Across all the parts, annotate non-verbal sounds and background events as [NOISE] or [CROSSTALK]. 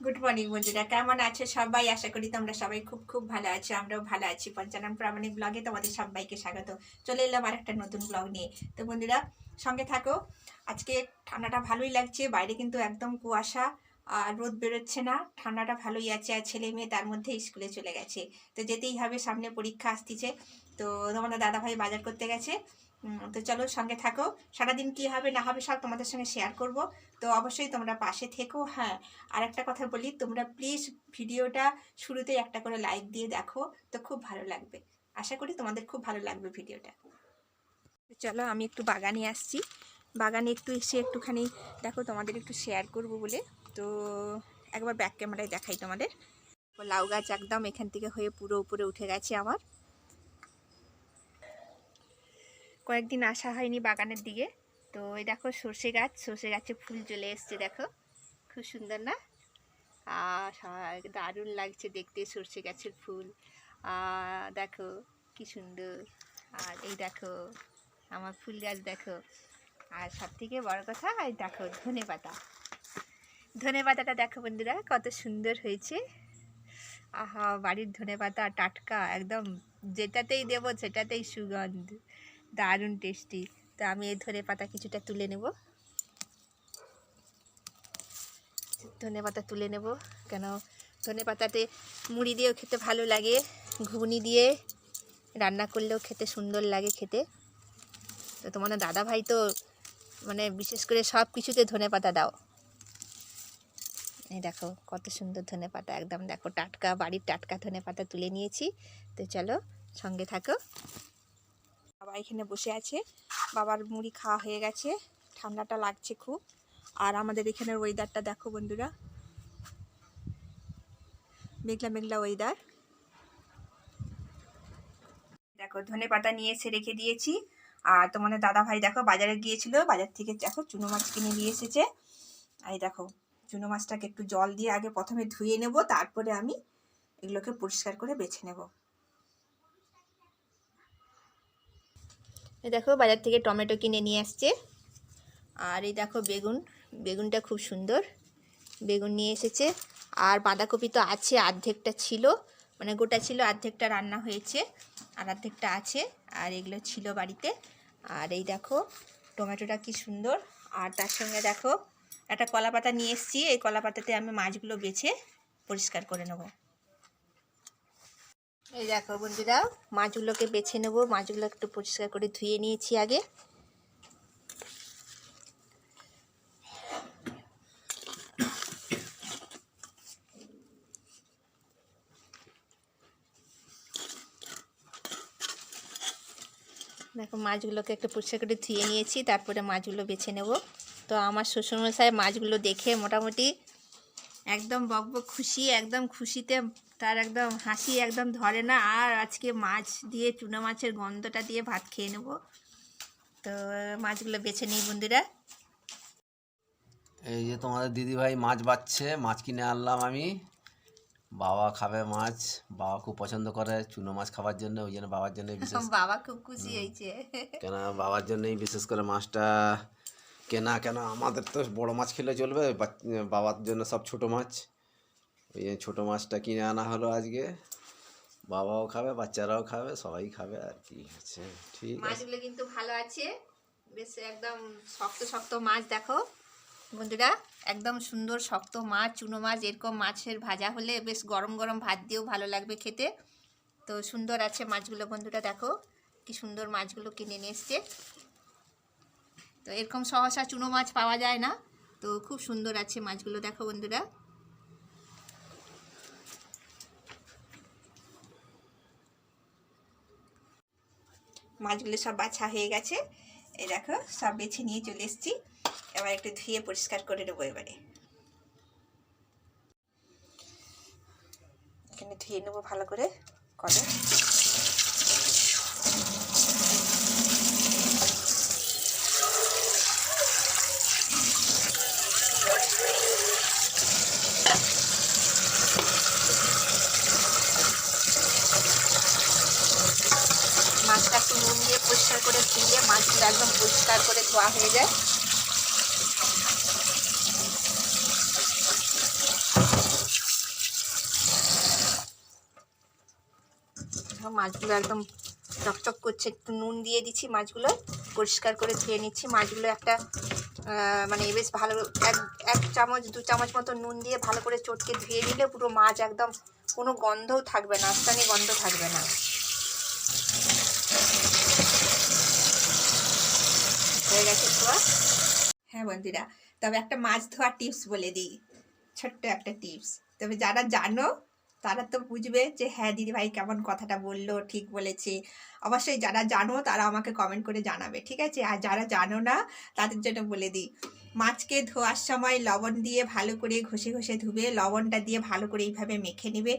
Good morning বন্ধুরা। কেমন আছো সবাই? আশা করি তোমরা সবাই খুব খুব ভালো আছো, আমরাও ভালো আছি। পঞ্চানন প্রামাণিক ব্লগে তোমাদের সবাইকে স্বাগত। চলে এলাম আর একটা নতুন ব্লগ নিয়ে। তো বন্ধুরা, সঙ্গে থাকো। আজকে ঠান্ডাটা ভালোই লাগছে, বাইরে কিন্তু একদম কুয়াশা, আর রোদ বেরোচ্ছে না। ঠান্ডাটা ভালোই আছে, আর ছেলে মেয়ে তার মধ্যে স্কুলে চলে গেছে। তো যেতেই হবে, সামনে পরীক্ষা আসতিছে। তো তোমাদের দাদাভাই বাজার করতে গেছে। তো চলো সঙ্গে থাকো। সারাদিন কি হবে না হবে সব তোমাদের সঙ্গে শেয়ার করব। তো অবশ্যই তোমরা পাশে থেকো হ্যাঁ। আর একটা কথা বলি, তোমরা প্লিজ ভিডিওটা শুরুতে একটা করে লাইক দিয়ে দেখো, তো খুব ভালো লাগবে। আশা করি তোমাদের খুব ভালো লাগবে ভিডিওটা। চলো আমি একটু বাগানে আসছি। বাগানে একটু এসে একটুখানি দেখো তোমাদের একটু শেয়ার করব বলে। তো একবার ব্যাক ক্যামেরায় দেখাই তোমাদের। লাউ গাছ একদম এখান থেকে হয়ে পুরো উপরে উঠে গেছে আমার। কয়েকদিন আসা হয়নি বাগানের দিকে। তো এই দেখো সর্ষে গাছ, সর্ষে গাছে ফুল চলে এসছে দেখো। খুব সুন্দর না? আর দারুণ লাগছে দেখতে সর্ষে গাছের ফুল। দেখো কি সুন্দর। আর এই দেখো আমার ফুল গাছ দেখো। আর সব থেকে বড় কথা, এই দেখো ধনে পাতা। ধনে পাতাটা দেখো বন্ধুরা, কত সুন্দর হয়েছে। আহা, বাড়ির ধনে পাতা টাটকা, একদম যেটাতেই দেবো সেটাতেই সুগন্ধ। দারুণ টেস্টি। তো আমি এই ধনে পাতা কিছুটা তুলে নেব। ধনে পাতা তুলে নেব। কেন? ধনে পাতাতে মুড়ি দিয়েও খেতে ভালো লাগে, ঘুগনি দিয়ে রান্না করলেও খেতে সুন্দর লাগে খেতে। তো তোমার দাদা ভাই তো মানে বিশেষ করে সব কিছুতে ধনে পাতা দাও। এই দেখো কত সুন্দর ধনে পাতা, একদম দেখো টাটকা, বাড়ির টাটকা ধনে পাতা তুলে নিয়েছি। তো চলো সঙ্গে থাকো। এখানে বসে আছে। বাবার মুড়ি খাওয়া হয়ে গেছে, ঠান্ডাটা লাগছে খুব। আর আমাদের এখানের ওয়েদারটা দেখো বন্ধুরা। মেঘলা মেঘলা ওয়েদার দেখো, ধনে পাতা নিয়ে এসে রেখে দিয়েছি। আর তোমাদের দাদা ভাই দেখো বাজারে গিয়েছিল, বাজার থেকে দেখো চুনো মাছ কিনে নিয়ে এসেছে। এই দেখো, চুনো মাছটাকে একটু জল দিয়ে আগে প্রথমে ধুয়ে নেব, তারপরে আমি এগুলোকে পরিষ্কার করে বেছে নেব। এই দেখো বাজার থেকে টমেটো কিনে নিয়ে আসছে। আর এই দেখো বেগুন, বেগুনটা খুব সুন্দর। বেগুন নিয়ে এসেছে। আর বাঁধাকপি তো আছে অর্ধেকটা ছিল। মানে গোটা ছিল অর্ধেকটা রান্না হয়েছে আর অর্ধেকটা আছে। আর এগুলো ছিল বাড়িতে। আর এই দেখো টমেটোটা কি সুন্দর। আর তার সঙ্গে দেখো একটা কলা পাতা নিয়ে এসেছি। এই কলা পাতাতে আমি মাছগুলো বেছে পরিষ্কার করে নেব। এই দেখো বন্ধুরা, মাছগুলোকে বেছে নেব। মাছগুলো একটু পরিষ্কার করে ধুয়ে নিয়েছি আগে। দেখো, মাছগুলোকে একটু পরিষ্কার করে ধুয়ে নিয়েছি, তারপরে মাছগুলো বেছে নেব। তো আমার শ্বশুরমশাই মাছগুলো দেখে মোটামুটি একদম বকবক খুশি, একদম খুশিতে তার একদম হাসি একদম ধরে না। আর আজকে মাছ দিয়ে চুনো মাছের গন্ধটা দিয়ে ভাত খেয়ে নেব। তো মাছগুলো বেছে নিই বন্ধুরা। এই যে তোমাদের দিদি ভাই মাছ বাচ্ছে মাছ কিনে আনলাম আমি। বাবা খাবে মাছ বাবা খুব পছন্দ করে চুনো মাছ খাবার জন্য ওই জন্য বাবার জন্য বিশেষ [LAUGHS] বাবা খুব খুশি হয়েছে। [LAUGHS] কেন বাবার জন্যই বিশেষ করে মাছটা কেনা কেন আমাদের তো বড় মাছ খেলে চলবে বাবার জন্য সব ছোট মাছ। ওই ছোটো মাছটা কিনে আনা হলো আজকে। বাবাও খাবে, বাচ্চারাও খাবে, সবাই খাবে আর কি হচ্ছে ঠিক মাছগুলো কিন্তু ভালো আছে। বেশ একদম শক্ত শক্ত মাছ দেখো। বন্ধুরা, একদম সুন্দর শক্ত মাছ, চুনো মাছ, এরকম মাছের ভাজা হলে বেশ গরম গরম ভাত দিয়েও ভালো লাগবে খেতে। তো সুন্দর আছে মাছগুলো বন্ধুরা, দেখো। কি সুন্দর মাছগুলো কিনে নিয়ে এসছে। তো এরকম সহসা চুনো মাছ পাওয়া যায় না। তো খুব সুন্দর আছে মাছগুলো, দেখো বন্ধুরা। মাছগুলো সব বাছা হয়ে গেছে। এই দেখো, সব বেছে নিয়ে চলে এসেছি। এবার একটু ধুয়ে পরিষ্কার করে নেব এবারে। এখানে ধুয়ে নেব ভালো করে কলে। পরিষ্কার করে ধুয়ে মাছগুলো একদম পরিষ্কার করে ধোয়া হয়ে যায়। মাছগুলো একদম চকচক করছে, একটু নুন দিয়ে দিচ্ছি মাছগুলো, পরিষ্কার করে ধুয়ে নিচ্ছি। মাছগুলো একটা মানে বেশ ভালো, এক এক চামচ, দু চামচ মতো নুন দিয়ে ভালো করে চটকে ধুয়ে নিলে পুরো মাছ একদম কোনো গন্ধও থাকবে না, আস্তানি গন্ধ থাকবে না। হয়ে গেছে ধোয়া। হ্যাঁ বন্ধুরা, তবে একটা মাছ ধোয়ার টিপস বলে দিই। ছোট্ট একটা টিপস তবে যারা জানো, তারা তো বুঝবে যে হ্যাঁ দিদিভাই কেমন কথাটা বলল, ঠিক বলেছে। অবশ্যই যারা জানো, তারা আমাকে কমেন্ট করে জানাবে, ঠিক আছে? আর যারা জানো না, তাদের জন্য বলে দিই। মাছকে ধোয়ার সময় লবণ দিয়ে ভালো করে ঘষে ঘষে ধুবে, লবণটা দিয়ে ভালো করে এইভাবে মেখে নেবে।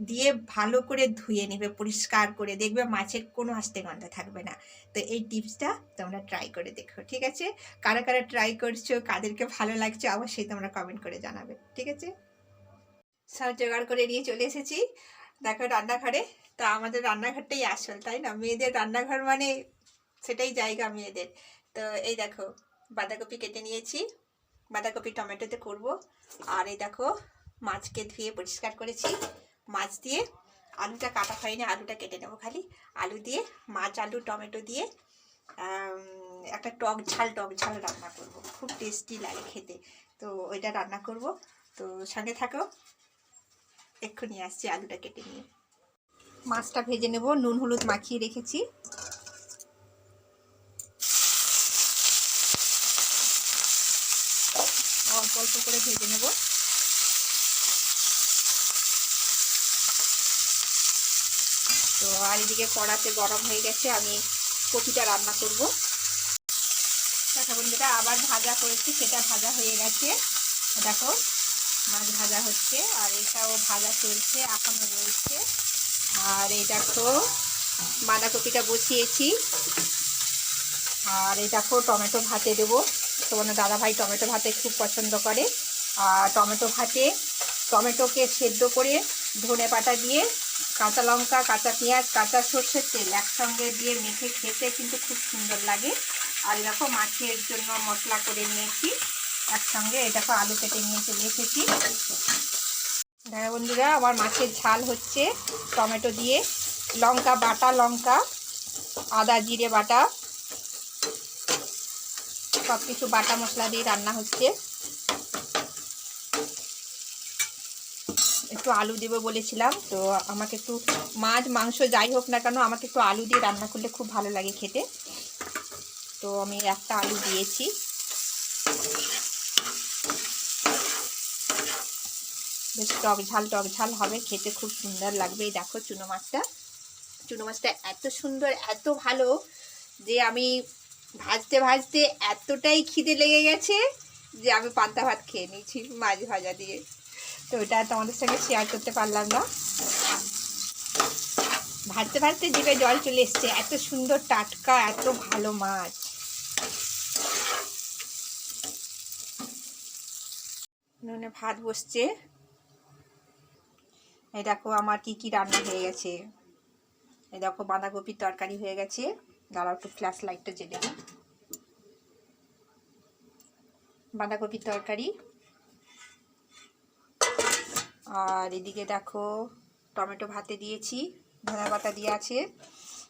দিয়ে ভালো করে ধুয়ে নেবে, পরিষ্কার করে দেখবে মাছের কোনো আস্তে গন্ধ থাকবে না। তো এই টিপসটা তোমরা ট্রাই করে দেখো, ঠিক আছে? কারা কারা ট্রাই করছ, কাদেরকে ভালো লাগছে অবশ্যই তোমরা কমেন্ট করে জানাবে, ঠিক আছে? সব জোগাড় করে নিয়ে চলে এসেছি। দেখো রান্নাঘরে, তা আমাদের রান্নাঘরটাই আসল, তাই না? মেয়েদের রান্নাঘর মানে সেটাই জায়গা মেয়েদের। তো এই দেখো, বাঁধাকপি কেটে নিয়েছি। বাঁধাকপি টমেটোতে করব। আর এই দেখো, মাছকে ধুয়ে পরিষ্কার করেছি। মাছ দিয়ে আলুটা কাটা হয়নি, আলুটা কেটে নেব খালি। আলু দিয়ে, মাছ, আলু, টমেটো দিয়ে একটা টক ঝাল টক ঝাল রান্না করব। খুব টেস্টি লাগে খেতে। তো ওইটা রান্না করব। তো সঙ্গে থাকো। এক্ষুনি আসছি আলুটা কেটে নিয়ে। মাছটা ভেজে নেব, নুন, হলুদ মাখিয়ে রেখেছি অল্প অল্প করে ভেজে নেব তো আর এদিকে কড়াতে গরম হয়ে গেছে, আমি কপিটা রান্না করব। দেখো বন্ধুরা, আবার ভাজা করেছি, সেটা ভাজা হয়ে গেছে। দেখো, মাছ ভাজা হচ্ছে, আর এটাও ভাজা চলছে এখনও রয়েছে। আর এই দেখো, বাঁধাকপিটা বসিয়েছি। আর এই দেখো, টমেটো ভাতে দেবো। তোমার দাদাভাই টমেটো ভাতে খুব পছন্দ করে। আর টমেটো ভাতে টমেটোকে সেদ্ধ করে ধনে পাতা দিয়ে কাঁচা লঙ্কা, কাঁচা পেঁয়াজ, কাঁচা সর্ষের তেল একসঙ্গে দিয়ে মেখে খেতে কিন্তু খুব সুন্দর লাগে। আর দেখো, মাছের জন্য মশলা করে নিয়েছি। একসঙ্গে দেখো, আলু কেটে নিয়ে চলে এসেছি। দেখো বন্ধুরা, আমার মাছের ঝাল হচ্ছে টমেটো দিয়ে। লঙ্কা বাটা, লঙ্কা, আদা, জিরে বাটা সব কিছু বাটা মশলা দিয়ে রান্না হচ্ছে। একটু আলু দেবো বলেছিলাম, তো আমাকে একটু মাছ, মাংস যাই হোক না কেন, আমাকে একটু আলু দিয়ে রান্না করলে খুব ভালো লাগে খেতে। তো আমি একটা আলু দিয়েছি। বেশ টক ঝাল টক ঝাল হবে, খেতে খুব সুন্দর লাগবে। দেখো চুনো মাছটা। চুনো মাছটা এত সুন্দর, এত ভালো যে আমি ভাজতে ভাজতে এতটাই খিদে লেগে গেছে যে আমি পান্তা ভাত খেয়ে নিয়েছি মাছ ভাজা দিয়ে। তো ওটা তোমাদের সঙ্গে শেয়ার করতে পারলাম না। ভাজতে ভাজতে জিভে জল চলে এসছে। এত সুন্দর টাটকা, এত ভালো মাছ। নুনে ভাত বসছে। এই দেখো আমার কি কি রান্না হয়ে গেছে। এই দেখো বাঁধাকপির তরকারি হয়ে গেছে। দাঁড়াও একটু ফ্ল্যাশ লাইটটা জেলে বাঁধাকপির তরকারি। আর এদিকে দেখো টমেটো ভাতে দিয়েছি, ধনে পাতা দিয়ে আছে।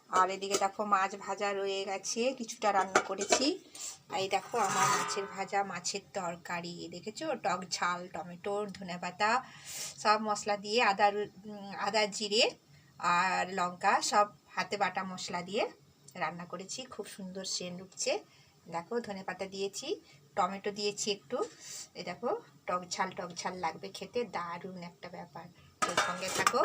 আর এদিকে দেখো মাছ ভাজা রয়ে গেছে, কিছুটা রান্না করেছি। এই দেখো আমার মাছের ভাজা, মাছের তরকারি দেখেছ? টক ঝাল, টমেটো, ধনে পাতা, সব মশলা দিয়ে আদা রু- আদা জিরে আর লঙ্কা সব হাতে বাটা মশলা দিয়ে রান্না করেছি। খুব সুন্দর সেন্ট উঠছে দেখো ধনে পাতা দিয়েছি টমেটো দিয়েছি একটু। এই দেখো, টক ঝাল টক ঝাল লাগবে খেতে, দারুণ একটা ব্যাপার। সঙ্গে থাকো।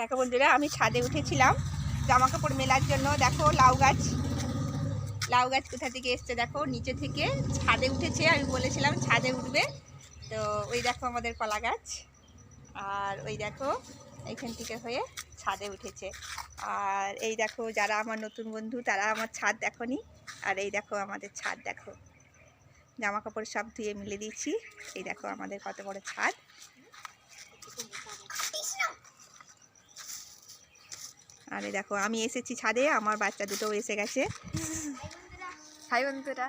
দেখো বন্ধুরা, আমি ছাদে উঠেছিলাম জামা কাপড় মেলার জন্য। দেখো লাউ গাছ লাউ গাছ কোথা থেকে এসছে দেখো? নিচে থেকে ছাদে উঠেছে, আমি বলেছিলাম ছাদে উঠবে। তো ওই দেখো আমাদের কলা গাছ, আর ওই দেখো এইখান থেকে হয়ে ছাদে উঠেছে। আর এই দেখো যারা আমার নতুন বন্ধু, তারা আমার ছাদ দেখোনি, আর এই দেখো আমাদের ছাদ দেখো। জামা কাপড় সব ধুয়ে মিলে দিয়েছি। এই দেখো আমাদের কত বড় ছাদ। আর দেখো আমি এসেছি ছাদে আমার বাচ্চা দুটো এসে গেছে। হাই বন্ধুরা।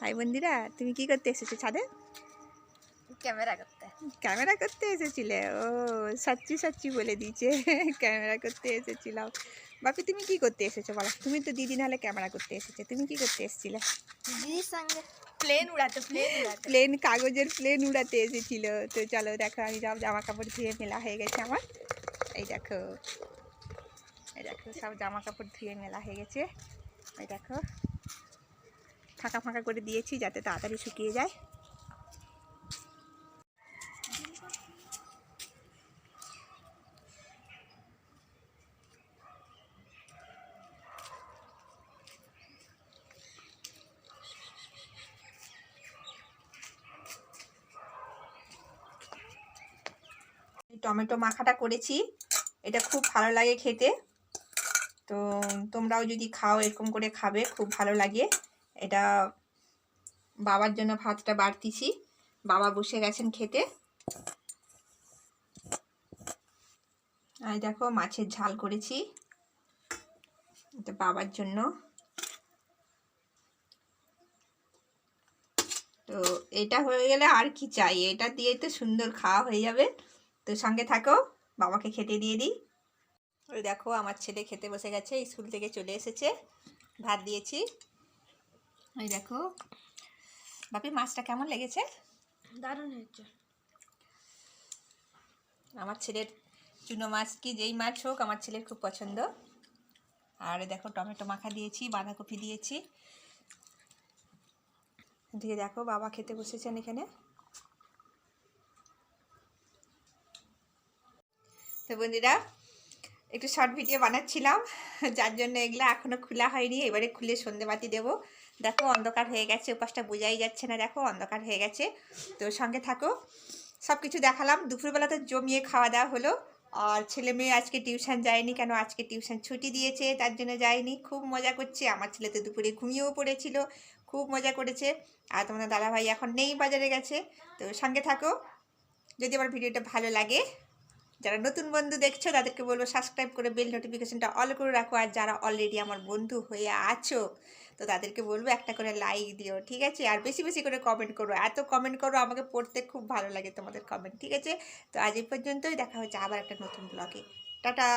ভাই বন্দিরা তুমি কি করতে এসেছ ছাদে? ক্যামেরা করতে। ক্যামেরা করতে এসেছিলে? ও সচ্চি সচ্চি বলে দিয়েছে ক্যামেরা করতে এসেছিলাম। বাপি তুমি কি করতে এসেছ বলো? তুমি তো দিদি নাহলে ক্যামেরা করতে এসেছ তুমি কি করতে এসেছিলে? দিদির সঙ্গে প্লেন উড়াতে প্লেন প্লেন কাগজের প্লেন উড়াতে এসেছিল। তো চলো দেখো আমি সব জামা কাপড় ধুয়ে মেলা হয়ে গেছে আমার। এই দেখো এই দেখো, সব জামা কাপড় ধুয়ে মেলা হয়ে গেছে। এই দেখো, ফাঁকা ফাঁকা করে দিয়েছি যাতে তাড়াতাড়ি শুকিয়ে যায়। টমেটো মাখাটা করেছি। এটা খুব ভালো লাগে খেতে। তো তোমরাও যদি খাও, এরকম করে খাবে, খুব ভালো লাগে। এটা বাবার জন্য ভাতটা বাড়তিছি। বাবা বসে গেছেন খেতে। আর দেখো, মাছের ঝাল করেছি। এটা বাবার জন্য। তো এটা হয়ে গেলে আর কি চাই? এটা দিয়ে তো সুন্দর খাওয়া হয়ে যাবে। তো সঙ্গে থাকো, বাবাকে খেতে দিয়ে দিই। ওই দেখো আমার ছেলে খেতে বসে গেছে স্কুল থেকে চলে এসেছে। ভাত দিয়েছি। ওই দেখো। বাপি মাছটা কেমন লেগেছে? দারুণ হয়েছে। আমার ছেলের চুনো মাছ কি যেই মাছ হোক আমার ছেলের খুব পছন্দ। আর দেখো টমেটো মাখা দিয়েছি বাঁধাকপি দিয়েছি। দিয়ে দেখো বাবা খেতে বসেছেন এখানে। তো বন্ধুরা একটু শর্ট ভিডিও বানাচ্ছিলাম, যার জন্য এগুলো এখনও খোলা হয়নি। এবারে খুলে সন্ধেবাতি দেবো। দেখো অন্ধকার হয়ে গেছে উপাসটা বোঝাই যাচ্ছে না। দেখো অন্ধকার হয়ে গেছে। তো সঙ্গে থাকো। সব কিছু দেখালাম। দুপুরবেলা তো জমিয়ে খাওয়া দাওয়া হলো। আর ছেলে মেয়ে আজকে টিউশন যায়নি কেন? আজকে টিউশন ছুটি দিয়েছে, তার জন্য যায়নি। খুব মজা করছে। আমার ছেলে তো দুপুরে ঘুমিয়েও পড়েছিল। খুব মজা করেছে। আর তোমাদের দাদাভাই এখন নেই বাজারে গেছে। তো সঙ্গে থাকো। যদি আমার ভিডিওটা ভালো লাগে যারা নতুন বন্ধু দেখছ, তাদেরকে বলব সাবস্ক্রাইব করে বেল নোটিফিকেশনটা অল করে রাখো। আর যারা অলরেডি আমার বন্ধু হয়ে আছো, তো তাদেরকে বলব একটা করে লাইক দিও, ঠিক আছে? আর বেশি বেশি করে কমেন্ট করো। এত কমেন্ট করো, আমাকে পড়তে খুব ভালো লাগে তোমাদের কমেন্ট ঠিক আছে? তো আজ এই পর্যন্তই, দেখা হচ্ছে আবার একটা নতুন ব্লগে টাটা!